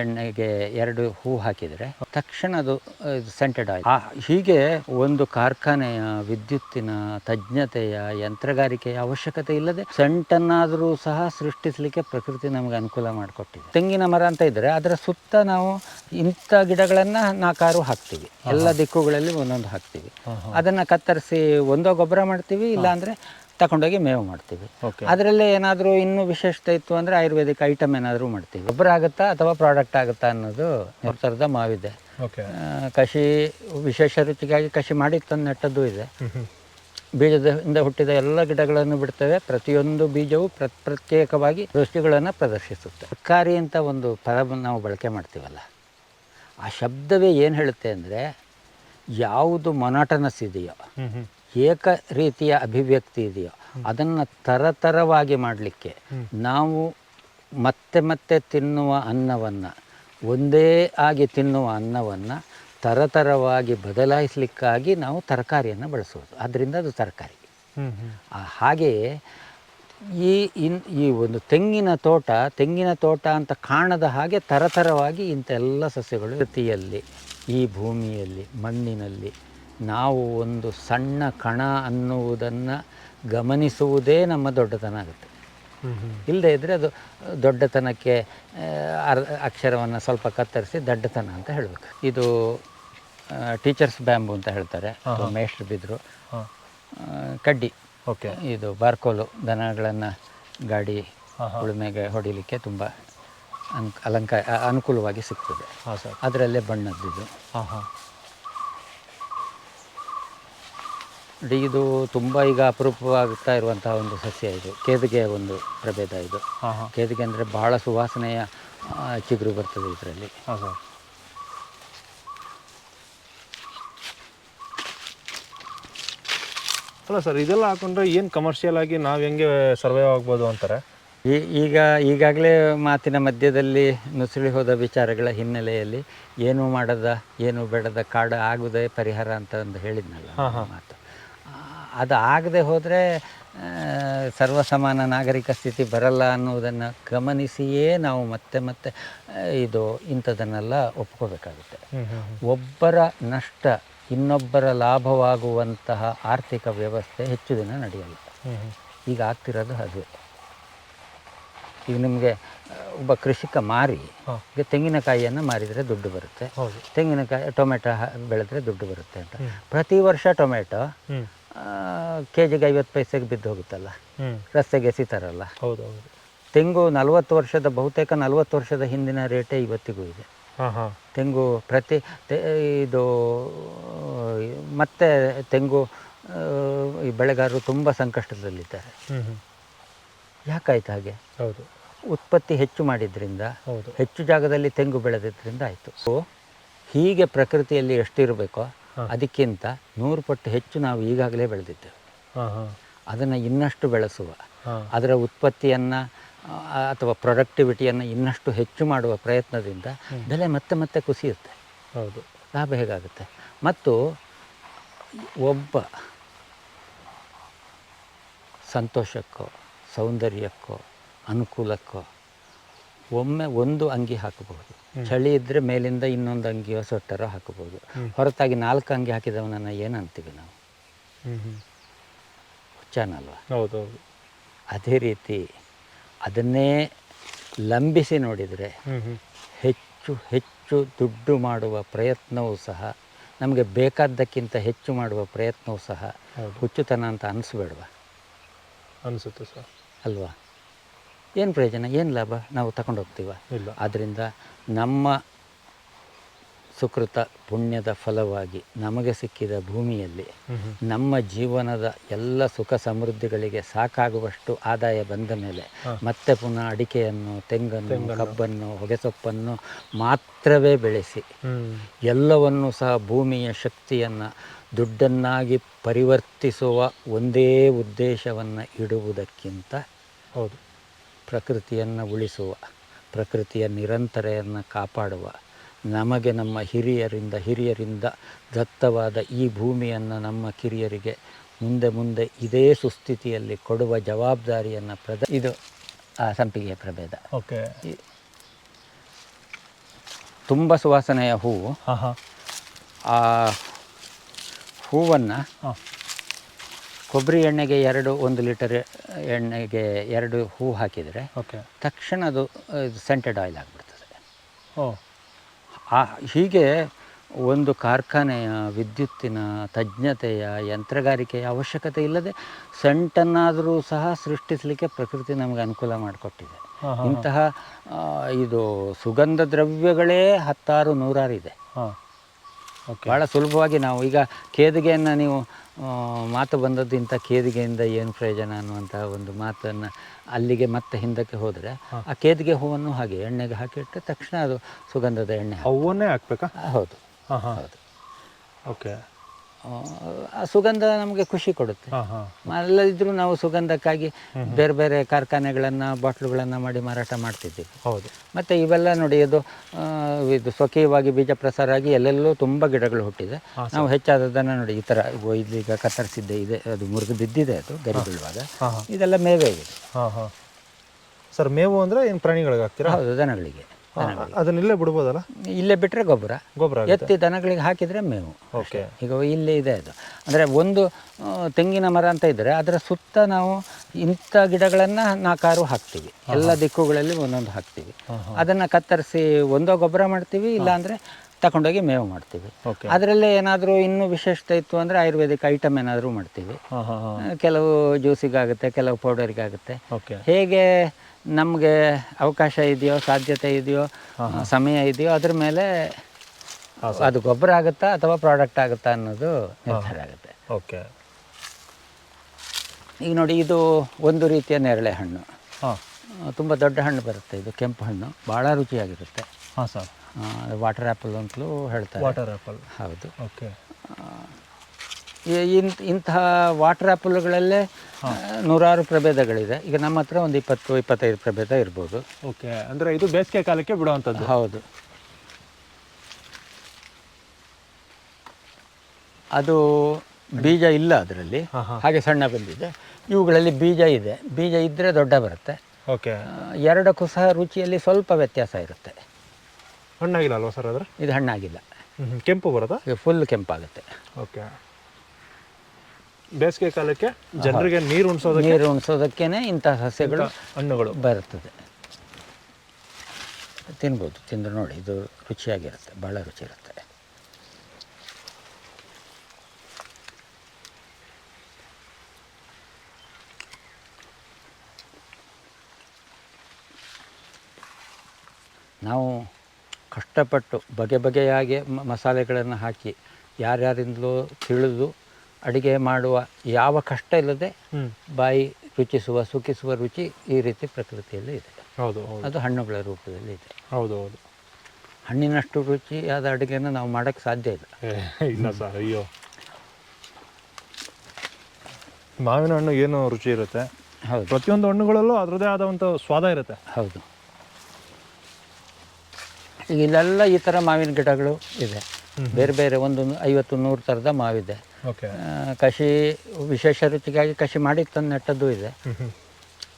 ಎಣ್ಣೆಗೆ ಎರಡು ಹೂ ಹಾಕಿದರೆ ತಕ್ಷಣ ಅದು ಸೆಂಟೆಡ್ ಆಯಿತು. ಹೀಗೆ ಒಂದು ಕಾರ್ಖಾನೆಯ ವಿದ್ಯುತ್ತಿನ ತಜ್ಞತೆಯ ಯಂತ್ರಗಾರಿಕೆಯ ಅವಶ್ಯಕತೆ ಇಲ್ಲದೆ ಸೆಂಟನ್ನಾದರೂ ಸಹ ಸೃಷ್ಟಿಸಲಿಕ್ಕೆ ಪ್ರಕೃತಿ ನಮಗೆ ಅನುಕೂಲ ಮಾಡಿಕೊಟ್ಟಿದೆ. ತೆಂಗಿನ ಮರ ಅಂತ ಇದ್ದರೆ ಅದರ ಸುತ್ತ ನಾವು ಇಂಥ ಗಿಡಗಳನ್ನು ನಾಲ್ಕಾರು ಹಾಕ್ತೀವಿ. ಎಲ್ಲ ದಿಕ್ಕುಗಳಲ್ಲಿ ಒಂದೊಂದು ಹಾಕ್ತೀವಿ. ಅದನ್ನು ಕತ್ತರಿಸಿ ಒಂದೋ ಗೊಬ್ಬರ ಮಾಡ್ತೀವಿ ಇಲ್ಲಾಂದರೆ ತಗೊಂಡೋಗಿ ಮೇವು ಮಾಡ್ತೀವಿ. ಓಕೆ ಅದರಲ್ಲೇ ಏನಾದರೂ ಇನ್ನೂ ವಿಶೇಷತೆ ಇತ್ತು ಅಂದರೆ ಆಯುರ್ವೇದಿಕ್ ಐಟಮ್ ಏನಾದರೂ ಮಾಡ್ತೀವಿ. ಗೊಬ್ಬರ ಆಗುತ್ತಾ ಅಥವಾ ಪ್ರಾಡಕ್ಟ್ ಆಗುತ್ತಾ ಅನ್ನೋದು ನಿರ್ಧಾರದ ಮಾವಿದೆ. ಓಕೆ ಆ, ವಿಶೇಷ ರುಚಿಗಾಗಿ ಕಸಿ ಮಾಡಿ ತಂದು ನೆಟ್ಟದ್ದು ಇದೆ. ಬೀಜದಿಂದ ಹುಟ್ಟಿದ ಎಲ್ಲ ಗಿಡಗಳನ್ನು ಬಿಡ್ತವೆ. ಪ್ರತಿಯೊಂದು ಬೀಜವು ಪ್ರ ಪ್ರತ್ಯೇಕವಾಗಿ ರುಚಿಗಳನ್ನು ಪ್ರದರ್ಶಿಸುತ್ತೆ. ತರಕಾರಿ ಅಂತ ಒಂದು ಪದ ನಾವು ಬಳಕೆ ಮಾಡ್ತೀವಲ್ಲ ಆ ಶಬ್ದವೇ ಏನು ಹೇಳುತ್ತೆ ಅಂದರೆ ಯಾವುದು ಮೊನಾಟನಸ್ ಇದೆಯೋ ಏಕ ರೀತಿಯ ಅಭಿವ್ಯಕ್ತಿ ಇದೆಯೋ ಅದನ್ನು ತರತರವಾಗಿ ಮಾಡಲಿಕ್ಕೆ ನಾವು ಮತ್ತೆ ಮತ್ತೆ ತಿನ್ನುವ ಅನ್ನವನ್ನು ಒಂದೇ ಆಗಿ ತಿನ್ನುವ ಅನ್ನವನ್ನು ತರತರವಾಗಿ ಬದಲಾಯಿಸಲಿಕ್ಕಾಗಿ ನಾವು ತರಕಾರಿಯನ್ನು ಬಳಸುವುದು ಆದ್ದರಿಂದ ಅದು ತರಕಾರಿ. ಹಾಗೆಯೇ ಈ ಇನ್ ಈ ಒಂದು ತೆಂಗಿನ ತೋಟ ತೆಂಗಿನ ತೋಟ ಅಂತ ಕಾಣದ ಹಾಗೆ ತರತರವಾಗಿ ಇಂಥೆಲ್ಲ ಸಸ್ಯಗಳು ಪ್ರತಿಯಲ್ಲಿ ಈ ಭೂಮಿಯಲ್ಲಿ ಮಣ್ಣಿನಲ್ಲಿ ನಾವು ಒಂದು ಸಣ್ಣ ಕಣ ಅನ್ನುವುದನ್ನು ಗಮನಿಸುವುದೇ ನಮ್ಮ ದೊಡ್ಡತನ ಆಗುತ್ತೆ. ಇಲ್ಲದೇ ಇದ್ದರೆ ಅದು ದೊಡ್ಡತನಕ್ಕೆ ಅರ್ಧ ಅರ್ ಅಕ್ಷರವನ್ನು ಸ್ವಲ್ಪ ಕತ್ತರಿಸಿ ದಡ್ಡತನ ಅಂತ ಹೇಳಬೇಕು. ಇದು ಟೀಚರ್ಸ್ ಬ್ಯಾಂಬು ಅಂತ ಹೇಳ್ತಾರೆ. ಮೇಷ್ಟ್ರ ಬಿದ್ದರು ಕಡ್ಡಿ. ಓಕೆ. ಇದು ಬಾರ್ಕೋಲು ದನಗಳನ್ನು ಗಾಡಿ ಉಳುಮೆಗೆ ಹೊಡಿಲಿಕ್ಕೆ ತುಂಬ ಅನ್ ಅಲಂಕಾರ ಅನುಕೂಲವಾಗಿ ಸಿಗ್ತದೆ. ಅದರಲ್ಲೇ ಬಣ್ಣದ್ದಿದು. ಇದು ತುಂಬ ಈಗ ಅಪರೂಪವಾಗ್ತಾ ಇರುವಂತಹ ಒಂದು ಸಸ್ಯ ಇದು. ಕೇದಿಗೆ ಒಂದು ಪ್ರಭೇದ ಇದು. ಕೇದಿಗೆ ಅಂದರೆ ಬಹಳ ಸುವಾಸನೆಯ ಚಿಗುರು ಬರ್ತದೆ ಇದರಲ್ಲಿ. ಅಲ್ಲ ಸರ್ ಇದೆಲ್ಲ ಹಾಕೊಂಡ್ರೆ ಏನು ಕಮರ್ಷಿಯಲ್ ಆಗಿ ನಾವು ಹೆಂಗೆ ಸರ್ವೈವ್ ಆಗ್ಬೋದು ಅಂತಾರೆ? ಈ ಈಗ ಈಗಾಗಲೇ ಮಾತಿನ ಮಧ್ಯದಲ್ಲಿ ನುಸುಳಿ ಹೋದ ವಿಚಾರಗಳ ಹಿನ್ನೆಲೆಯಲ್ಲಿ ಏನು ಮಾಡದ ಏನು ಬೇಡದ ಕಾಡ ಆಗುದೇ ಪರಿಹಾರ ಅಂತ ಒಂದು ಹೇಳಿದ್ನಲ್ಲ ಮಾತು. ಅದು ಆಗದೆ ಹೋದರೆ ಸರ್ವಸಮಾನ ನಾಗರಿಕ ಸ್ಥಿತಿ ಬರಲ್ಲ ಅನ್ನೋದನ್ನು ಗಮನಿಸಿಯೇ ನಾವು ಮತ್ತೆ ಮತ್ತೆ ಇದು ಇಂಥದನ್ನೆಲ್ಲ ಒಪ್ಕೋಬೇಕಾಗುತ್ತೆ. ಒಬ್ಬರ ನಷ್ಟ ಇನ್ನೊಬ್ಬರ ಲಾಭವಾಗುವಂತಹ ಆರ್ಥಿಕ ವ್ಯವಸ್ಥೆ ಹೆಚ್ಚು ದಿನ ನಡೆಯಲ್ಲ. ಈಗ ಆಗ್ತಿರೋದು ಅದು. ಈಗ ನಿಮಗೆ ಒಬ್ಬ ಕೃಷಿಕ ಮಾರಿ. ಈಗ ತೆಂಗಿನಕಾಯಿಯನ್ನು ಮಾರಿದರೆ ದುಡ್ಡು ಬರುತ್ತೆ. ತೆಂಗಿನಕಾಯಿ ಟೊಮೆಟೊ ಬೆಳೆದ್ರೆ ದುಡ್ಡು ಬರುತ್ತೆ ಅಂತ. ಪ್ರತಿ ವರ್ಷ ಟೊಮೆಟೊ ಕೆ ಜಿಗೆ ಐವತ್ತು ಪೈಸೆಗೆ ಬಿದ್ದು ಹೋಗುತ್ತಲ್ಲ? ರಸ್ತೆಗೆ ಎಸಿತಾರಲ್ಲ? ಹೌದು ಹೌದು. ತೆಂಗು ನಲವತ್ತು ವರ್ಷದ ಬಹುತೇಕ ನಲವತ್ತು ವರ್ಷದ ಹಿಂದಿನ ರೇಟೇ ಇವತ್ತಿಗೂ ಇದೆ. ತೆಂಗು ಪ್ರತಿ ಇದು ಮತ್ತೆ ತೆಂಗು ಈ ಬೆಳೆಗಾರರು ತುಂಬ ಸಂಕಷ್ಟದಲ್ಲಿದ್ದಾರೆ. ಯಾಕಾಯ್ತು ಹಾಗೆ? ಹೌದು. ಉತ್ಪತ್ತಿ ಹೆಚ್ಚು ಮಾಡಿದ್ರಿಂದ ಹೌದು. ಹೆಚ್ಚು ಜಾಗದಲ್ಲಿ ತೆಂಗು ಬೆಳೆದಿದ್ದರಿಂದ ಆಯಿತು. ಸೊ ಹೀಗೆ ಪ್ರಕೃತಿಯಲ್ಲಿ ಎಷ್ಟಿರಬೇಕೋ ಅದಕ್ಕಿಂತ ನೂರು ಪಟ್ಟು ಹೆಚ್ಚು ನಾವು ಈಗಾಗಲೇ ಬೆಳೆದಿದ್ದೇವೆ. ಅದನ್ನು ಇನ್ನಷ್ಟು ಬೆಳೆಸುವ ಅದರ ಉತ್ಪತ್ತಿಯನ್ನು ಅಥವಾ ಪ್ರೊಡಕ್ಟಿವಿಟಿಯನ್ನು ಇನ್ನಷ್ಟು ಹೆಚ್ಚು ಮಾಡುವ ಪ್ರಯತ್ನದಿಂದ ಬೆಲೆ ಮತ್ತೆ ಮತ್ತೆ ಕುಸಿಯುತ್ತೆ. ಹೌದು. ಲಾಭ ಹೇಗಾಗುತ್ತೆ? ಮತ್ತು ಒಬ್ಬ ಸಂತೋಷಕ್ಕೋ ಸೌಂದರ್ಯಕ್ಕೋ ಅನುಕೂಲಕ್ಕೋ ಒಮ್ಮೆ ಒಂದು ಅಂಗಿ ಹಾಕಬಹುದು. ಚಳಿ ಇದ್ದರೆ ಮೇಲಿಂದ ಇನ್ನೊಂದು ಅಂಗಿಯೋ ಸ್ವೆಟ್ಟರೋ ಹಾಕಬಹುದು. ಹೊರತಾಗಿ ನಾಲ್ಕು ಅಂಗಿ ಹಾಕಿದವನನ್ನು ಏನಂತೀವಿ ನಾವು? ಹುಚ್ಚನಲ್ವಾ ಹೌದು ಹೌದು ಅದೇ ರೀತಿ ಅದನ್ನೇ ಲಂಬಿಸಿ ನೋಡಿದರೆ ಹೆಚ್ಚು ಹೆಚ್ಚು ದುಡ್ಡು ಮಾಡುವ ಪ್ರಯತ್ನವೂ ಸಹ ನಮಗೆ ಬೇಕಾದ್ದಕ್ಕಿಂತ ಹೆಚ್ಚು ಮಾಡುವ ಪ್ರಯತ್ನವೂ ಸಹ. ಹುಚ್ಚುತನ ಅಂತ ಅನಿಸ್ಬೇಡ್ವಾ? ಅನಿಸುತ್ತೆ ಸರ್. ಅಲ್ವಾ? ಏನು ಪ್ರಯೋಜನ? ಏನು ಲಾಭ? ನಾವು ತಗೊಂಡು ಹೋಗ್ತೀವ. ಇಲ್ಲ. ಆದ್ದರಿಂದ ನಮ್ಮ ಸುಕೃತ ಪುಣ್ಯದ ಫಲವಾಗಿ ನಮಗೆ ಸಿಕ್ಕಿದ ಭೂಮಿಯಲ್ಲಿ ನಮ್ಮ ಜೀವನದ ಎಲ್ಲ ಸುಖ ಸಮೃದ್ಧಿಗಳಿಗೆ ಸಾಕಾಗುವಷ್ಟು ಆದಾಯ ಬಂದ ಮೇಲೆ ಮತ್ತೆ ಪುನಃ ಅಡಿಕೆಯನ್ನು ತೆಂಗನ್ನು ಕಬ್ಬನ್ನು ಹೊಗೆಸೊಪ್ಪನ್ನು ಮಾತ್ರವೇ ಬೆಳೆಸಿ ಎಲ್ಲವನ್ನೂ ಸಹ ಭೂಮಿಯ ಶಕ್ತಿಯನ್ನು ದುಡ್ಡನ್ನಾಗಿ ಪರಿವರ್ತಿಸುವ ಒಂದೇ ಉದ್ದೇಶವನ್ನು ಇಡುವುದಕ್ಕಿಂತ ಹೌದು. ಪ್ರಕೃತಿಯನ್ನು ಉಳಿಸುವ ಪ್ರಕೃತಿಯ ನಿರಂತರೆಯನ್ನು ಕಾಪಾಡುವ ನಮಗೆ ನಮ್ಮ ಹಿರಿಯರಿಂದ ಹಿರಿಯರಿಂದ ದತ್ತವಾದ ಈ ಭೂಮಿಯನ್ನು ನಮ್ಮ ಕಿರಿಯರಿಗೆ ಮುಂದೆ ಮುಂದೆ ಇದೇ ಸುಸ್ಥಿತಿಯಲ್ಲಿ ಕೊಡುವ ಜವಾಬ್ದಾರಿಯನ್ನು ಪ್ರದ ಇದು ಆ ಸಂಪಿಗೆಯ ಪ್ರಭೇದ. ಓಕೆ. ತುಂಬ ಸುವಾಸನೆಯ ಹೂವು ಆ ಹೂವನ್ನು ಕೊಬ್ಬರಿ ಎಣ್ಣೆಗೆ ಎರಡು ಒಂದು ಲೀಟರ್ ಎಣ್ಣೆಗೆ ಎರಡು ಹೂ ಹಾಕಿದರೆ ಓಕೆ. ತಕ್ಷಣ ಅದು ಸೆಂಟೆಡ್ ಆಯಿಲ್ ಆಗಿಬಿಡ್ತದೆ. ಓ. ಆ ಹೀಗೆ ಒಂದು ಕಾರ್ಖಾನೆಯ ವಿದ್ಯುತ್ತಿನ ತಜ್ಞತೆಯ ಯಂತ್ರಗಾರಿಕೆಯ ಅವಶ್ಯಕತೆ ಇಲ್ಲದೆ ಸೆಂಟನ್ನಾದರೂ ಸಹ ಸೃಷ್ಟಿಸಲಿಕ್ಕೆ ಪ್ರಕೃತಿ ನಮಗೆ ಅನುಕೂಲ ಮಾಡಿಕೊಟ್ಟಿದೆ. ಇಂತಹ ಇದು ಸುಗಂಧ ದ್ರವ್ಯಗಳೇ ಹತ್ತಾರು ನೂರಾರು ಇದೆ. ಭಾಳ ಸುಲಭವಾಗಿ ನಾವು ಈಗ ಕೇದಿಗೆಯನ್ನು ನೀವು ಮಾತು ಬಂದದ್ದು ಇಂಥ ಕೇದಿಗೆಯಿಂದ ಏನು ಪ್ರಯೋಜನ ಅನ್ನುವಂತಹ ಒಂದು ಮಾತನ್ನು ಅಲ್ಲಿಗೆ ಮತ್ತೆ ಹಿಂದಕ್ಕೆ ಹೋದರೆ ಆ ಕೇದಿಗೆ ಹೂವನ್ನು ಹಾಗೆ ಎಣ್ಣೆಗೆ ಹಾಕಿಟ್ಟರೆ ತಕ್ಷಣ ಅದು ಸುಗಂಧದ ಎಣ್ಣೆ ಹೂವನ್ನೇ ಹಾಕ್ಬೇಕಾ? ಹೌದು. ಹಾಂ ಹಾಂ. ಹೌದು. ಓಕೆ ಆ, ಸುಗಂಧ ನಮಗೆ ಖುಷಿ ಕೊಡುತ್ತೆ. ಅಲ್ಲದಿದ್ರು ನಾವು ಸುಗಂಧಕ್ಕಾಗಿ ಬೇರೆ ಬೇರೆ ಕಾರ್ಖಾನೆಗಳನ್ನು ಬಾಟ್ಲುಗಳನ್ನು ಮಾಡಿ ಮಾರಾಟ ಮಾಡ್ತಿದ್ವಿ. ಹೌದು. ಮತ್ತು ಇವೆಲ್ಲ ನೋಡಿ ಇದು ಆ, ಇದು ಸ್ವಕೀಯವಾಗಿ ಬೀಜ ಪ್ರಸಾರ ಆಗಿ ಎಲ್ಲೆಲ್ಲೂ ತುಂಬ ಗಿಡಗಳು ಹುಟ್ಟಿದೆ. ನಾವು ಹೆಚ್ಚಾದದನ್ನು ನೋಡಿ ಈ ಥರ ಇದೀಗ ಕತ್ತರಿಸಿದ್ದೆ ಇದೆ ಅದು ಮುರಿದು ಬಿದ್ದಿದೆ ಅದು ಗರಿ ಬೀಳುವಾಗ ಇದೆಲ್ಲ ಮೇವೇ ಇದೆ. ಸರ್ ಮೇವು ಅಂದರೆ ಏನು ಪ್ರಾಣಿಗಳಿಗೆ ಹಾಕ್ತೀರಾ ಹೌದು ದನಗಳಿಗೆ. ಅದನ್ನ ಇಲ್ಲೇ ಬಿಡ್ಬೋದಲ್ಲ? ಇಲ್ಲೇ ಬಿಟ್ಟರೆ ಗೊಬ್ಬರ. ಗೊಬ್ಬರ ಎತ್ತಿ ದನಗಳಿಗೆ ಹಾಕಿದರೆ ಮೇವು. ಓಕೆ. ಈಗ ಇಲ್ಲೇ ಇದೆ ಅದು. ಅಂದರೆ ಒಂದು ತೆಂಗಿನ ಮರ ಅಂತ ಇದ್ದರೆ ಅದರ ಸುತ್ತ ನಾವು ಇಂಥ ಗಿಡಗಳನ್ನು ನಾಲ್ಕಾರು ಹಾಕ್ತೀವಿ. ಎಲ್ಲ ದಿಕ್ಕುಗಳಲ್ಲಿ ಒಂದೊಂದು ಹಾಕ್ತೀವಿ. ಅದನ್ನು ಕತ್ತರಿಸಿ ಒಂದೋ ಗೊಬ್ಬರ ಮಾಡ್ತೀವಿ ಇಲ್ಲಾಂದರೆ ತಗೊಂಡೋಗಿ ಮೇವು ಮಾಡ್ತೀವಿ. ಓಕೆ. ಅದರಲ್ಲೇ ಏನಾದರೂ ಇನ್ನೂ ವಿಶೇಷತೆ ಇತ್ತು ಅಂದರೆ ಆಯುರ್ವೇದಿಕ್ ಐಟಮ್ ಏನಾದರೂ ಮಾಡ್ತೀವಿ. ಕೆಲವು ಜ್ಯೂಸಿಗಾಗುತ್ತೆ ಕೆಲವು ಪೌಡರಿಗಾಗುತ್ತೆ. ಓಕೆ. ಹೇಗೆ ನಮಗೆ ಅವಕಾಶ ಇದೆಯೋ ಸಾಧ್ಯತೆ ಇದೆಯೋ ಸಮಯ ಇದೆಯೋ ಅದ್ರ ಮೇಲೆ ಅದು ಗೊಬ್ಬರ ಆಗುತ್ತಾ ಅಥವಾ ಪ್ರಾಡಕ್ಟ್ ಆಗುತ್ತಾ ಅನ್ನೋದು ನಿರ್ಧಾರ ಆಗುತ್ತೆ. ಓಕೆ. ಈಗ ನೋಡಿ ಇದು ಒಂದು ರೀತಿಯ ನೇರಳೆ ಹಣ್ಣು. ತುಂಬ ದೊಡ್ಡ ಹಣ್ಣು ಬರುತ್ತೆ ಇದು ಕೆಂಪು ಹಣ್ಣು. ಭಾಳ ರುಚಿಯಾಗಿರುತ್ತೆ. ಹಾಂ ಸರ್. ವಾಟರ್ ಆ್ಯಪಲ್ ಅಂತಲೂ ಹೇಳ್ತಾರೆ. ವಾಟರ್ ಆ್ಯಪಲ್ ಹೌದು. ಓಕೆ. ಇಂಥ ಇಂತಹ ವಾಟರ್ ಆ್ಯಪಲ್ಗಳಲ್ಲೇ ನೂರಾರು ಪ್ರಭೇದಗಳಿದೆ. ಈಗ ನಮ್ಮ ಹತ್ರ ಒಂದು ಇಪ್ಪತ್ತು ಇಪ್ಪತ್ತೈದು ಪ್ರಭೇದ ಇರ್ಬೋದು. ಓಕೆ ಅಂದರೆ ಇದು ಬೇಸಿಗೆ ಕಾಲಕ್ಕೆ ಬಿಡುವಂಥದ್ದು. ಹೌದು. ಅದು ಬೀಜ ಇಲ್ಲ ಅದರಲ್ಲಿ. ಹಾಗೆ ಸಣ್ಣ ಬಂದಿದೆ. ಇವುಗಳಲ್ಲಿ ಬೀಜ ಇದೆ. ಬೀಜ ಇದ್ದರೆ ದೊಡ್ಡ ಬರುತ್ತೆ. ಓಕೆ. ಎರಡಕ್ಕೂ ಸಹ ರುಚಿಯಲ್ಲಿ ಸ್ವಲ್ಪ ವ್ಯತ್ಯಾಸ ಇರುತ್ತೆ. ಹಣ್ಣಾಗಿಲ್ಲ ಅಲ್ವಾ ಸರ್ ಆದರೆ ಇದು ಹಣ್ಣಾಗಿಲ್ಲ. ಕೆಂಪು ಬರುತ್ತಾ? ಫುಲ್ ಕೆಂಪಾಗುತ್ತೆ. ಓಕೆ. ಬೇಸಿಗೆ ಕಾಲಕ್ಕೆ ಜನರಿಗೆ ನೀರು ಉಣಿಸೋದಕ್ಕೆ ನೀರು ಉಣಿಸೋದಕ್ಕೇನೆ ಇಂತಹ ಸಸ್ಯಗಳು ಹಣ್ಣುಗಳು. ಬರುತ್ತದೆ. ತಿನ್ಬೋದು ತಿಂದು ನೋಡಿ ಇದು ರುಚಿಯಾಗಿರುತ್ತೆ ಭಾಳ ರುಚಿ ಇರುತ್ತೆ ನಾವು ಕಷ್ಟಪಟ್ಟು ಬಗೆ ಬಗೆಯಾಗಿ ಮಸಾಲೆಗಳನ್ನು ಹಾಕಿ ಯಾರ್ಯಾರಿಂದಲೂ ತಿಳಿದು ಅಡಿಗೆ ಮಾಡುವ ಯಾವ ಕಷ್ಟ ಇಲ್ಲದೆ ಬಾಯಿ ರುಚಿಸುವ ಸುಖಿಸುವ ರುಚಿ ಈ ರೀತಿ ಪ್ರಕೃತಿಯಲ್ಲಿ ಇದೆ. ಹೌದು ಅದು ಹಣ್ಣುಗಳ ರೂಪದಲ್ಲಿ ಇದೆ. ಹೌದು ಹೌದು. ಹಣ್ಣಿನಷ್ಟು ರುಚಿಯಾದ ಅಡುಗೆನ ನಾವು ಮಾಡೋಕ್ಕೆ ಸಾಧ್ಯ ಇಲ್ಲ. ಇಲ್ಲ ಸರ್ ಅಯ್ಯೋ. ಮಾವಿನ ಹಣ್ಣು ಏನು ರುಚಿ ಇರುತ್ತೆ? ಹೌದು. ಪ್ರತಿಯೊಂದು ಹಣ್ಣುಗಳಲ್ಲೂ ಅದರದೇ ಆದ ಒಂದು ಸ್ವಾದ ಇರುತ್ತೆ. ಹೌದು. ಇಲ್ಲೆಲ್ಲ ಈ ಥರ ಮಾವಿನ ಗಿಡಗಳು ಇದೆ ಬೇರೆ ಬೇರೆ ಒಂದು ಐವತ್ತು ನೂರು ಥರದ ಮಾವಿದೆ. ಓಕೆ. ಆ, ವಿಶೇಷ ರುಚಿಗಾಗಿ ಕಸಿ ಮಾಡಿ ತಂದು ನೆಟ್ಟದ್ದು ಇದೆ.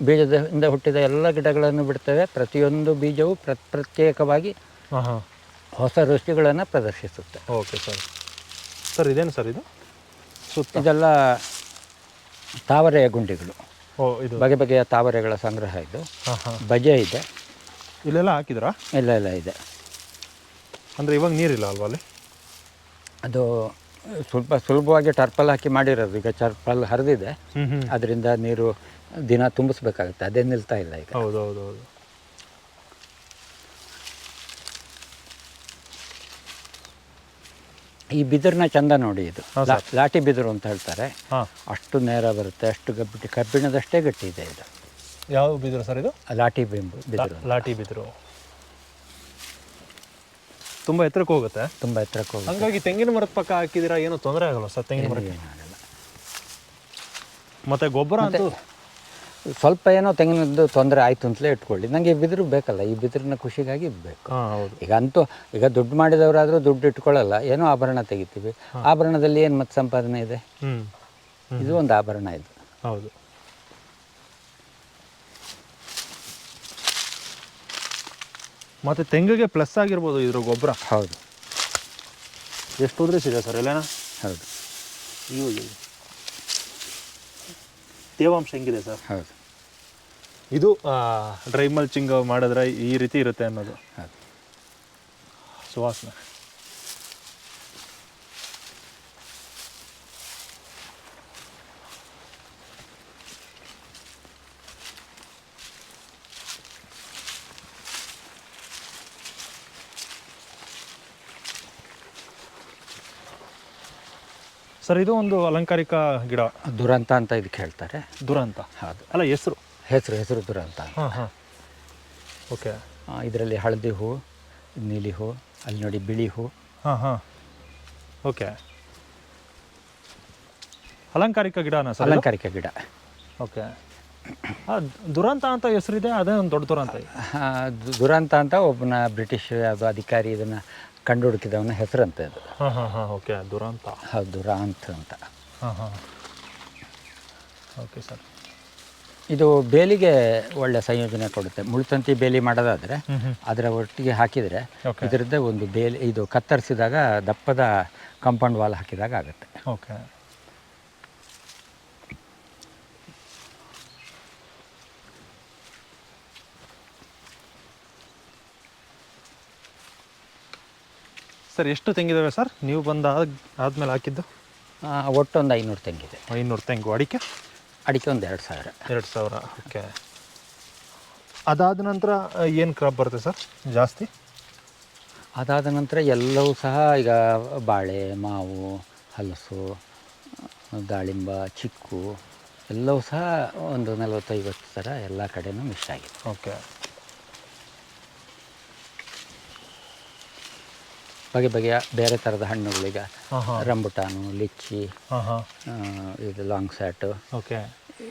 ಬೀಜದಿಂದ ಹುಟ್ಟಿದ ಎಲ್ಲ ಗಿಡಗಳನ್ನು ಬಿಡ್ತವೆ. ಪ್ರತಿಯೊಂದು ಬೀಜವು ಪ್ರ ಪ್ರತ್ಯೇಕವಾಗಿ ಹೊಸ ರುಚಿಗಳನ್ನು ಪ್ರದರ್ಶಿಸುತ್ತೆ. Okay sir. ಸರ್ ಇದೇನು ಸರ್ ಇದು? ಸುತ್ತ. ಇದೆಲ್ಲ ತಾವರೆಯ ಗುಂಡಿಗಳು ಓ ಇದು ಬಗೆ ಬಗೆಯ ತಾವರೆಗಳ ಸಂಗ್ರಹ ಇದು. ಬಜೆ ಇದೆ. ಇಲ್ಲೆಲ್ಲ ಹಾಕಿದ್ರಾ? ಇಲ್ಲ ಇಲ್ಲ ಇದೆ. ಅಂದರೆ ಇವಾಗ ನೀರಿಲ್ಲ ಅಲ್ವಾ ಅಲ್ಲಿ? ಅದು ಸ್ವಲ್ಪ ಸುಲಭವಾಗಿ ಟರ್ಪಲ್ ಹಾಕಿ ಮಾಡಿರೋದು. ಈಗ ಟರ್ಪಲ್ ಹರಿದಿದೆ. ಅದರಿಂದ ನೀರು ದಿನ ತುಂಬಿಸ್ಬೇಕಾಗುತ್ತೆ. ಅದೇ ನಿಲ್ತಾ ಇಲ್ಲ ಈಗ. ಹೌದು ಹೌದು ಹೌದು. ಈ ಬಿದಿರನ್ನ ಚಂದ ನೋಡಿ ಇದು. ಲಾಟಿ ಬಿದಿರು ಅಂತ ಹೇಳ್ತಾರೆ. ಅಷ್ಟು ನೇರ ಬರುತ್ತೆ ಅಷ್ಟು ಗಬ್ಬಿ ಕಬ್ಬಿಣದಷ್ಟೇ ಗಟ್ಟಿ ಇದೆ. ಇದು ಯಾವ ಬಿದಿರು ಸರ್ ಇದು? ಲಾಟಿ ಬಿಂಬು ಬಿದಿರು ಲಾಟಿ ಬಿದಿರು. ತುಂಬ ಎತ್ತರಕ್ಕೆ ಹೋಗುತ್ತೆ. ತುಂಬ ಎತ್ತರಕ್ಕೆ ಹೋಗುತ್ತೆ. ಹಂಗಾಗಿ ತೆಂಗಿನ ಮರದ ಪಕ್ಕ ಹಾಕಿದಿರಾ ಏನು ತೊಂದರೆ ಆಗಲ್ಲ ಸರ್ ತೆಂಗಿನ ಮರಕ್ಕೆ? ಏನಾಗಲ್ಲ ಮತ್ತೆ ಗೊಬ್ಬರ ಅಂತೂ? ಸ್ವಲ್ಪ ಏನೋ ತೆಂಗಿನದ್ದು ತೊಂದರೆ ಆಯಿತು ಅಂತಲೇ ಇಟ್ಕೊಳ್ಳಿ. ನನಗೆ ಬಿದಿರು ಬೇಕಲ್ಲ ಈ ಬಿದಿರಿನ ಖುಷಿಗಾಗಿ ಬೇಕು. ಹಾಂ ಹೌದು. ಈಗ ಅಂತೂ ಈಗ ದುಡ್ಡು ಮಾಡಿದವರಾದರೂ ದುಡ್ಡು ಇಟ್ಕೊಳ್ಳಲ್ಲ ಏನೋ ಆಭರಣ ತೆಗಿತೀವಿ. ಆಭರಣದಲ್ಲಿ ಏನು ಮತ್ತೆ ಸಂಪಾದನೆ ಇದೆ? ಇದು ಒಂದು ಆಭರಣ ಇದು. ಹೌದು. ಮತ್ತು ತೆಂಗಿಗೆ ಪ್ಲಸ್ ಆಗಿರ್ಬೋದು ಇದ್ರ ಗೊಬ್ಬರ. ಹೌದು. ಎಷ್ಟು ಉದ್ರಿಸ್ ಇದೆ ಸರ್ ಎಲ್ಲೇನ ಹೌದು. ಇವು ಇವು. ತೇವಾಂಶ ಹೆಂಗಿದೆ ಸರ್? ಹೌದು. ಇದು ಡ್ರೈ ಮಲ್ಚಿಂಗ್ ಮಾಡಿದ್ರೆ ಈ ರೀತಿ ಇರುತ್ತೆ ಅನ್ನೋದು. ಹೌದು. ಸುವಾಸನೆ. ಸರ್ ಇದು ಒಂದು ಅಲಂಕಾರಿಕ ಗಿಡ. ದುರಂತ ಅಂತ ಇದಕ್ಕೆ ಹೇಳ್ತಾರೆ. ದುರಂತ. ಹೌದು. ಅಲ್ಲ ಹೆಸರು? ಹೆಸರು ಹೆಸರು ದುರಂತ ಹಾಂ ಹಾಂ. ಓಕೆ. ಇದರಲ್ಲಿ ಹಳದಿ ಹೂ ನೀಲಿ ಹೂ ಅಲ್ಲಿ ನೋಡಿ ಬಿಳಿ ಹೂ. ಹಾಂ ಹಾಂ. ಓಕೆ. ಅಲಂಕಾರಿಕ ಗಿಡನಾ ಸರ್ ಇದು? ಅಲಂಕಾರಿಕ ಗಿಡ. ಓಕೆ. ಆ, ದುರಂತ ಅಂತ ಹೆಸರಿದೆ ಅದೇ ಒಂದು ದೊಡ್ಡ ದುರಂತ. ಆ, ದು- ದುರಂತ ಅಂತ ಒಬ್ಬನ ಬ್ರಿಟಿಷ್ ಅದು ಅಧಿಕಾರಿ ಇದನ್ನು ಕಂಡು ಹುಡುಕಿದವನ ಹೆಸರಂತೆ ಅದು. ಹಾಂ ಹಾಂ ಹಾಂ ಓಕೆ ದುರಂತ. ಹೌದು ದುರಾಂತ್ ಅಂತ. ಹಾಂ ಹಾಂ. Okay sir. ಇದು ಬೇಲಿಗೆ ಒಳ್ಳೆ ಸಂಯೋಜನೆ ಕೊಡುತ್ತೆ. ಮುಳ್ತಂತಿ ಬೇಲಿ ಮಾಡೋದಾದರೆ ಅದರ ಒಟ್ಟಿಗೆ ಹಾಕಿದರೆ ಇದರದ್ದೇ ಒಂದು ಬೇಲಿ ಇದು ಕತ್ತರಿಸಿದಾಗ ದಪ್ಪದ ಕಾಂಪೌಂಡ್ ವಾಲ್ ಹಾಕಿದಾಗ ಆಗುತ್ತೆ. ಓಕೆ. ಸರ್ ಎಷ್ಟು ತೆಂಗಿದಾವೆ ಸರ್? ನೀವು ಬಂದ ಆದಮೇಲೆ ಹಾಕಿದ್ದು? ಒಟ್ಟು ಒಟ್ಟೊಂದು ಐನೂರು ತೆಂಗಿದೆ. ಐನೂರು ತೆಂಗು. ಅಡಿಕೆ? ಅಡಿಕೆ ಒಂದು ಎರಡು ಸಾವಿರ. ಎರಡು ಸಾವಿರ ಓಕೆ. ಅದಾದ ನಂತರ ಏನು ಕ್ರಾಪ್ ಬರುತ್ತೆ ಸರ್ ಜಾಸ್ತಿ? ಅದಾದ ನಂತರ ಎಲ್ಲವೂ ಸಹ ಈಗ ಬಾಳೆ ಮಾವು ಹಲಸು ದಾಳಿಂಬ ಚಿಕ್ಕು ಎಲ್ಲವೂ ಸಹ ಒಂದು ನಲವತ್ತೈವತ್ತು ಥರ ಎಲ್ಲ ಕಡೆಯೂ ಮಿಸ್ ಆಗಿದೆ. ಓಕೆ. ಬಗೆ ಬಗೆಯ ಬೇರೆ ಥರದ ಹಣ್ಣುಗಳೀಗ ರಂಬುಟಾನು ಲಿಚ್ಚಿ ಇದು ಲಾಂಗ್ ಸ್ಯಾಟು ಓಕೆ.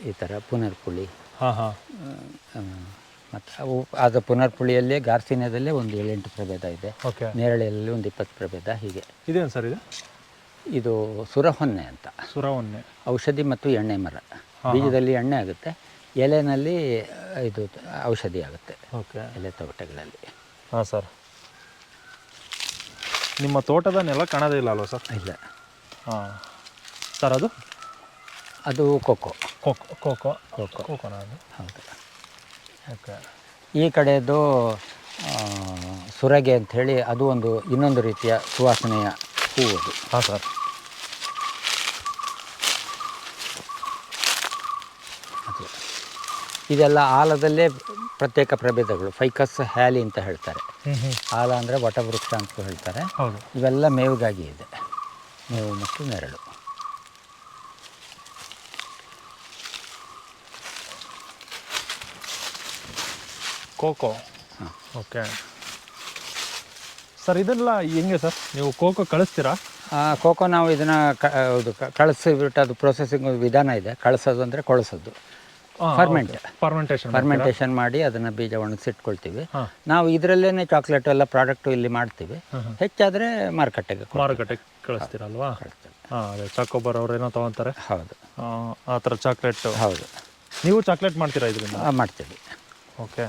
ಈ ಥರ ಪುನರ್ಪುಳಿ. ಮತ್ತು ಅವು ಅದು ಪುನರ್ಪುಳಿಯಲ್ಲೇ ಗಾರ್ಸಿನ್ಯದಲ್ಲೇ ಒಂದು ಏಳೆಂಟು ಪ್ರಭೇದ ಇದೆ. ಓಕೆ. ನೇರಳೆಯಲ್ಲಿ ಒಂದು ಇಪ್ಪತ್ತು ಪ್ರಭೇದ ಹೀಗೆ. ಇದೇನು ಸರ್ ಇದು? ಇದು ಸುರಹೊನ್ನೆ ಅಂತ. ಸುರಹೊನ್ನೆ. ಔಷಧಿ ಮತ್ತು ಎಣ್ಣೆ ಮರ. ಬೀಜದಲ್ಲಿ ಎಣ್ಣೆ ಆಗುತ್ತೆ. ಎಲೆನಲ್ಲಿ ಇದು ಔಷಧಿ ಆಗುತ್ತೆ. ಓಕೆ. ಎಲೆ ತೊಗಟೆಗಳಲ್ಲಿ ಹಾಂ ಸರ್. ನಿಮ್ಮ ತೋಟದ ನೆಲ ಕಾಣೋದೇ ಇಲ್ಲ ಅಲ್ವಾ ಸರ್? ಇಲ್ಲ. ಹಾಂ. ಸರ್ ಅದು? ಅದು ಕೊಕ್ಕೋ ಕೋಕೋ ಕೋಕೋ ಕೋಕೋ. ಕೋಕೋನ ಅದು? ಹೌದು. ಓಕೆ. ಈ ಕಡೆದು ಸುರಗೆ ಅಂಥೇಳಿ ಅದು ಒಂದು ಇನ್ನೊಂದು ರೀತಿಯ ಸುವಾಸನೆಯ ಹೂವು ಅದು. ಹಾಂ ಸರ್. ಅದು. ಇದೆಲ್ಲ ಆಲದಲ್ಲೇ ಪ್ರತ್ಯೇಕ ಪ್ರಭೇದಗಳು ಫೈಕಸ್ ಹ್ಯಾಲಿ ಅಂತ ಹೇಳ್ತಾರೆ. ಆಲ ಅಂದರೆ ವಟವೃಕ್ಷ ಅಂತ ಹೇಳ್ತಾರೆ. ಇವೆಲ್ಲ ಮೇವಿಗಾಗಿ ಇದೆ. ಮೇವು ಮತ್ತು ನೆರಳು. ಕೋಕೋ. ಹಾಂ. ಓಕೆ. ಸರ್ ಇದೆಲ್ಲ ಹೆಂಗೆ ಸರ್? ನೀವು ಕೋಕೋ ಕಳಿಸ್ತೀರಾ? ಕೋಕೋ ನಾವು ಇದನ್ನು ಕ ಇದು ಕಳಿಸಿಬಿಟ್ಟು ಅದು ಪ್ರೊಸೆಸಿಂಗ್ ವಿಧಾನ ಇದೆ. ಕಳಿಸೋದು ಅಂದರೆ ಕೊಳಿಸೋದು. ಫರ್ಮೆಂಟ್ ಫರ್ಮೆಂಟೇಷನ್ ಫರ್ಮೆಂಟೇಷನ್ ಮಾಡಿ ಅದನ್ನು ಬೀಜ ಒಣಗಿಸಿಟ್ಕೊಳ್ತೀವಿ ನಾವು ಇದರಲ್ಲೇನೆ ಚಾಕ್ಲೇಟ್ ಎಲ್ಲ ಪ್ರಾಡಕ್ಟು ಇಲ್ಲಿ ಮಾಡ್ತೀವಿ. ಹೆಚ್ಚಾದರೆ ಮಾರುಕಟ್ಟೆಗೆ. ಮಾರುಕಟ್ಟೆಗೆ ಕಳಿಸ್ತೀರಲ್ವಾ? ಕಳಿಸ್ತೀವಿ. ಹಾಂ ಏನೋ ತಗೊಂತಾರೆ. ಹೌದು. ಆ ಥರ ಚಾಕ್ಲೇಟ್ ಹೌದು. ನೀವು ಚಾಕ್ಲೇಟ್ ಮಾಡ್ತೀರಾ ಇದರಿಂದ? ಮಾಡ್ತೀವಿ. ಓಕೆ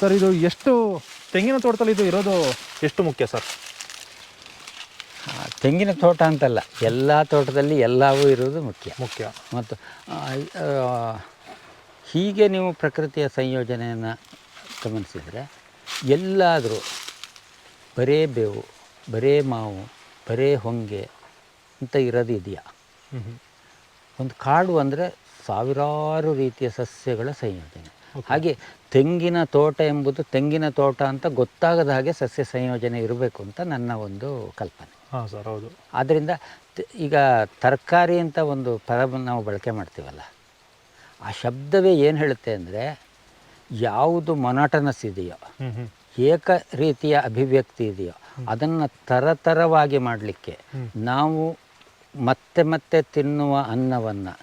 ಸರ್ ಇದು ಎಷ್ಟು ತೆಂಗಿನ ತೋಟದಲ್ಲಿ ಇದು ಇರೋದು ಎಷ್ಟು ಮುಖ್ಯ ಸರ್? ತೆಂಗಿನ ತೋಟ ಅಂತಲ್ಲ ಎಲ್ಲ ತೋಟದಲ್ಲಿ ಎಲ್ಲವೂ ಇರುವುದು ಮುಖ್ಯ. ಮುಖ್ಯ. ಮತ್ತು ಹೀಗೆ ನೀವು ಪ್ರಕೃತಿಯ ಸಂಯೋಜನೆಯನ್ನು ಗಮನಿಸಿದರೆ ಎಲ್ಲಾದರೂ ಬರೇ ಬೇವು ಬರೇ ಮಾವು ಬರೇ ಹೊಂಗೆ ಅಂತ ಇರೋದು ಇದೆಯಾ? ಒಂದು ಕಾಡು ಅಂದರೆ ಸಾವಿರಾರು ರೀತಿಯ ಸಸ್ಯಗಳ ಸಂಯೋಜನೆ. ಹಾಗೆ ತೆಂಗಿನ ತೋಟ ಎಂಬುದು ತೆಂಗಿನ ತೋಟ ಅಂತ ಗೊತ್ತಾಗದ ಹಾಗೆ ಸಸ್ಯ ಸಂಯೋಜನೆ ಇರಬೇಕು ಅಂತ ನನ್ನ ಒಂದು ಕಲ್ಪನೆ. ಹಾಂ ಸರ್ ಹೌದು. ಆದ್ದರಿಂದ ಈಗ ತರಕಾರಿ ಅಂತ ಒಂದು ಪದ ನಾವು ಬಳಕೆ ಮಾಡ್ತೀವಲ್ಲ ಆ ಶಬ್ದವೇ ಏನು ಹೇಳುತ್ತೆ ಅಂದರೆ ಯಾವುದು ಮೊನಾಟನಸ್ ಇದೆಯೋ ಏಕ ರೀತಿಯ ಅಭಿವ್ಯಕ್ತಿ ಇದೆಯೋ ಅದನ್ನು ತರತರವಾಗಿ ಮಾಡಲಿಕ್ಕೆ ನಾವು ಮತ್ತೆ ಮತ್ತೆ ತಿನ್ನುವ ಅನ್ನವನ್ನು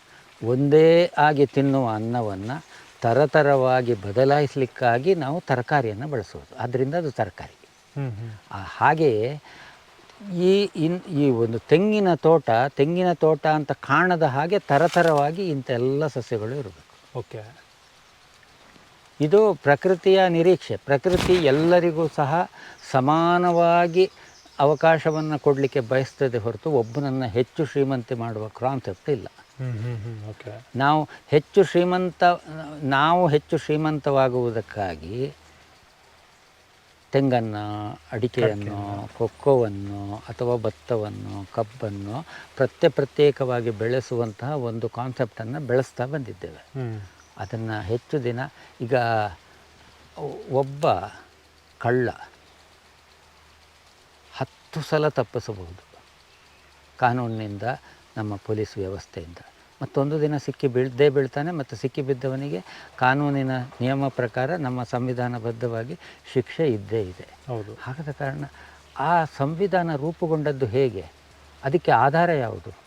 ಒಂದೇ ಆಗಿ ತಿನ್ನುವ ಅನ್ನವನ್ನು ತರತರವಾಗಿ ಬದಲಾಯಿಸಲಿಕ್ಕಾಗಿ ನಾವು ತರಕಾರಿಯನ್ನು ಬಳಸೋದು. ಆದ್ದರಿಂದ ಅದು ತರಕಾರಿ. ಹಾಗೆಯೇ ಈ ಇನ್ ಈ ಒಂದು ತೆಂಗಿನ ತೋಟ ತೆಂಗಿನ ತೋಟ ಅಂತ ಕಾಣದ ಹಾಗೆ ತರತರವಾಗಿ ಇಂಥೆಲ್ಲ ಸಸ್ಯಗಳು ಇರಬೇಕು. ಓಕೆ. ಇದು ಪ್ರಕೃತಿಯ ನಿರೀಕ್ಷೆ. ಪ್ರಕೃತಿ ಎಲ್ಲರಿಗೂ ಸಹ ಸಮಾನವಾಗಿ ಅವಕಾಶವನ್ನು ಕೊಡಲಿಕ್ಕೆ ಬಯಸ್ತದೆ ಹೊರತು ಒಬ್ಬನನ್ನು ಹೆಚ್ಚು ಶ್ರೀಮಂತಿ ಮಾಡುವ ಕಾನ್ಸೆಪ್ಟ್ ಇಲ್ಲ. ಓಕೆ. ನಾವು ಹೆಚ್ಚು ಶ್ರೀಮಂತ ನಾವು ಹೆಚ್ಚು ಶ್ರೀಮಂತವಾಗುವುದಕ್ಕಾಗಿ ತೆಂಗನ್ನು ಅಡಿಕೆಯನ್ನು ಕೊಕ್ಕೋವನ್ನು ಅಥವಾ ಭತ್ತವನ್ನು ಕಬ್ಬನ್ನು ಪ್ರತ್ಯೇ ಪ್ರತ್ಯೇಕವಾಗಿ ಬೆಳೆಸುವಂತಹ ಒಂದು ಕಾನ್ಸೆಪ್ಟನ್ನು ಬೆಳೆಸ್ತಾ ಬಂದಿದ್ದೇವೆ. ಅದನ್ನು ಹೆಚ್ಚು ದಿನ ಈಗ ಒಬ್ಬ ಕಳ್ಳ ಹತ್ತು ಸಲ ತಪ್ಪಿಸಬಹುದು. ಕಾನೂನಿನಿಂದ ನಮ್ಮ ಪೊಲೀಸ್ ವ್ಯವಸ್ಥೆಯಿಂದ. ಮತ್ತೊಂದು ದಿನ ಸಿಕ್ಕಿ ಬೀಳ್ದೇ ಬೀಳ್ತಾನೆ ಮತ್ತು ಸಿಕ್ಕಿ ಬಿದ್ದವನಿಗೆ ಕಾನೂನಿನ ನಿಯಮ ಪ್ರಕಾರ ನಮ್ಮ ಸಂವಿಧಾನಬದ್ಧವಾಗಿ ಶಿಕ್ಷೆ ಇದ್ದೇ ಇದೆ. ಹೌದು. ಹಾಗಾದ ಕಾರಣ ಆ ಸಂವಿಧಾನ ರೂಪುಗೊಂಡದ್ದು ಹೇಗೆ? ಅದಕ್ಕೆ ಆಧಾರ ಯಾವುದು?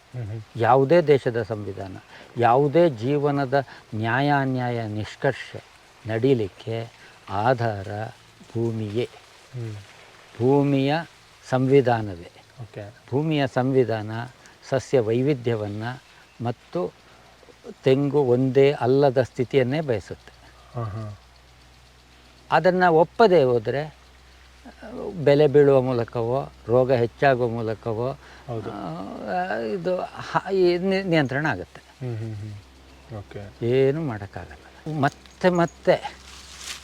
ಯಾವುದೇ ದೇಶದ ಸಂವಿಧಾನ ಯಾವುದೇ ಜೀವನದ ನ್ಯಾಯಾನ್ಯಾಯ ನಿಷ್ಕರ್ಷೆ ನಡೀಲಿಕ್ಕೆ ಆಧಾರ ಭೂಮಿಯೇ. ಭೂಮಿಯ ಸಂವಿಧಾನವೇ. ಓಕೆ. ಭೂಮಿಯ ಸಂವಿಧಾನ ಸಸ್ಯ ವೈವಿಧ್ಯವನ್ನು ಮತ್ತು ತೆಂಗು ಒಂದೇ ಅಲ್ಲದ ಸ್ಥಿತಿಯನ್ನೇ ಬಯಸುತ್ತೆ. ಅದನ್ನು ಒಪ್ಪದೇ ಹೋದರೆ ಬೆಲೆ ಬೀಳುವ ಮೂಲಕವೋ ರೋಗ ಹೆಚ್ಚಾಗುವ ಮೂಲಕವೋ. ಇದು ನಿಯಂತ್ರಣ ಆಗುತ್ತೆ. ಏನು ಮಾಡೋಕ್ಕಾಗಲ್ಲ. ಮತ್ತೆ ಮತ್ತೆ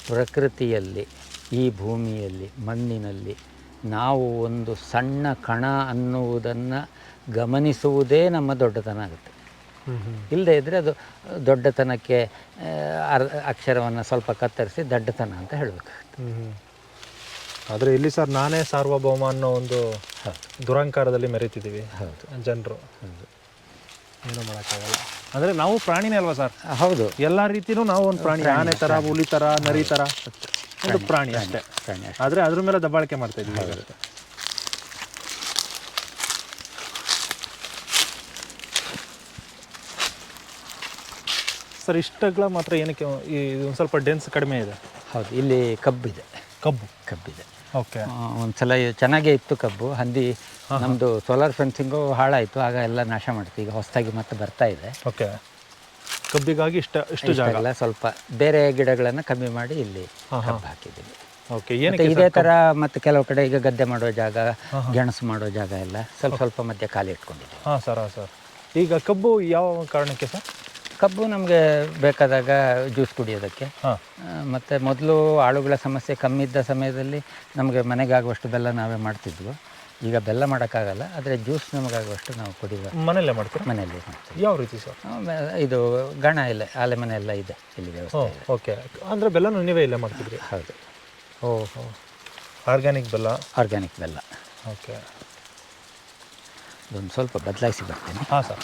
ಪ್ರಕೃತಿಯಲ್ಲಿ ಈ ಭೂಮಿಯಲ್ಲಿ ಮಣ್ಣಿನಲ್ಲಿ ನಾವು ಒಂದು ಸಣ್ಣ ಕಣ ಅನ್ನುವುದನ್ನು ಗಮನಿಸುವುದೇ ನಮ್ಮ ದೊಡ್ಡತನ ಆಗುತ್ತೆ. ಇಲ್ಲದೇ ಇದ್ದರೆ ಅದು ದೊಡ್ಡತನಕ್ಕೆ ಅರ್ ಅಕ್ಷರವನ್ನು ಸ್ವಲ್ಪ ಕತ್ತರಿಸಿ ದಡ್ಡತನ ಅಂತ ಹೇಳಬೇಕಾಗುತ್ತೆ. ಆದರೆ ಇಲ್ಲಿ ಸರ್ ನಾನೇ ಸಾರ್ವಭೌಮ ಅನ್ನೋ ಒಂದು ದುರಂಕಾರದಲ್ಲಿ ಮೆರೀತಿದ್ದೀವಿ ಹೌದು. ಜನರು. ಏನು ಮಾಡೋಕ್ಕಾಗಲ್ಲ. ಅಂದರೆ ನಾವು ಪ್ರಾಣಿನೇ ಅಲ್ವಾ ಸರ್? ಹೌದು. ಎಲ್ಲ ರೀತಿಯೂ ನಾವು ಒಂದು ಪ್ರಾಣಿ ಆನೆ ಥರ ಹುಲಿ ಥರ ನರಿ ಥರ ಒಂದು ಪ್ರಾಣಿ ಅಷ್ಟೇ. ಪ್ರಾಣಿ ಅಷ್ಟೇ. ಆದರೆ ಅದ್ರ ಮೇಲೆ ದಬ್ಬಾಳಿಕೆ ಮಾಡ್ತಾ ಇದ್ದೀವಿ. ಸರ್ ಇಷ್ಟಗಳ ಮಾತ್ರ ಏನಕ್ಕೆ ಈ ಒಂದು ಸ್ವಲ್ಪ ಡೆನ್ಸ್ ಕಡಿಮೆ ಇದೆ? ಹೌದು ಇಲ್ಲಿ ಕಬ್ಬಿದೆ ಕಬ್ಬು? ಕಬ್ಬಿದೆ ಓಕೆ. ಒಂದು ಸಲ ಚೆನ್ನಾಗೇ ಇತ್ತು ಕಬ್ಬು. ಹಂದಿ ನಮ್ಮದು ಸೋಲಾರ್ ಫೆನ್ಸಿಂಗು ಹಾಳಾಯಿತು ಆಗ ಎಲ್ಲ ನಾಶ ಮಾಡ್ತೀವಿ. ಈಗ ಹೊಸದಾಗಿ ಮತ್ತೆ ಬರ್ತಾ ಇದೆ. ಓಕೆ. ಕಬ್ಬಿಗಾಗಿ ಇಷ್ಟ ಇಷ್ಟು ಜಾಗ. ಸ್ವಲ್ಪ ಬೇರೆ ಗಿಡಗಳನ್ನು ಕಮ್ಮಿ ಮಾಡಿ ಇಲ್ಲಿ ಕಬ್ಬು ಹಾಕಿದ್ದೀವಿ. ಓಕೆ ಏನಕ್ಕೆ ಇದೇ ಥರ ಮತ್ತೆ ಕೆಲವು ಕಡೆ ಈಗ ಗದ್ದೆ ಮಾಡೋ ಜಾಗ ಗೆಣಸು ಮಾಡೋ ಜಾಗ ಎಲ್ಲ ಸ್ವಲ್ಪ ಸ್ವಲ್ಪ ಮಧ್ಯೆ ಖಾಲಿ ಇಟ್ಕೊಂಡಿದ್ದೀವಿ. ಹಾಂ ಸರ್ ಹಾಂ ಸರ್. ಈಗ ಕಬ್ಬು ಯಾವ ಕಾರಣಕ್ಕೆ ಸರ್? ಕಬ್ಬು ನಮಗೆ ಬೇಕಾದಾಗ ಜ್ಯೂಸ್ ಕುಡಿಯೋದಕ್ಕೆ. ಮತ್ತು ಮೊದಲು ಆಳುಗಳ ಸಮಸ್ಯೆ ಕಮ್ಮಿ ಇದ್ದ ಸಮಯದಲ್ಲಿ ನಮಗೆ ಮನೆಗಾಗುವಷ್ಟು ಬೆಲ್ಲ ನಾವೇ ಮಾಡ್ತಿದ್ವು. ಈಗ ಬೆಲ್ಲ ಮಾಡೋಕ್ಕಾಗಲ್ಲ ಆದರೆ ಜ್ಯೂಸ್ ನಮಗಾಗುವಷ್ಟು ನಾವು ಕುಡಿಯುವ ಮನೆಯಲ್ಲೇ ಮಾಡ್ತೀವಿ ಮನೆಯಲ್ಲಿ ಯಾವ ರೀತಿ ಸರ್? ಇದು ಗಣ ಇಲ್ಲ ಆಲೆ ಮನೆ ಎಲ್ಲ ಇದೆ ಇಲ್ಲಿ ವ್ಯವಸ್ಥೆ ಓಕೆ. ಅಂದರೆ ಬೆಲ್ಲನೂ ನೀವೇ ಇಲ್ಲೇ ಮಾಡ್ತಿದ್ರಿ? ಹೌದು. ಓಹೋ ಆರ್ಗ್ಯಾನಿಕ್ ಬೆಲ್ಲ? ಆರ್ಗ್ಯಾನಿಕ್ ಬೆಲ್ಲ. ಓಕೆ. ಒಂದು ಸ್ವಲ್ಪ ಬದಲಾಯಿಸಿ ಬರ್ತೇನೆ. ಹಾಂ ಸರ್.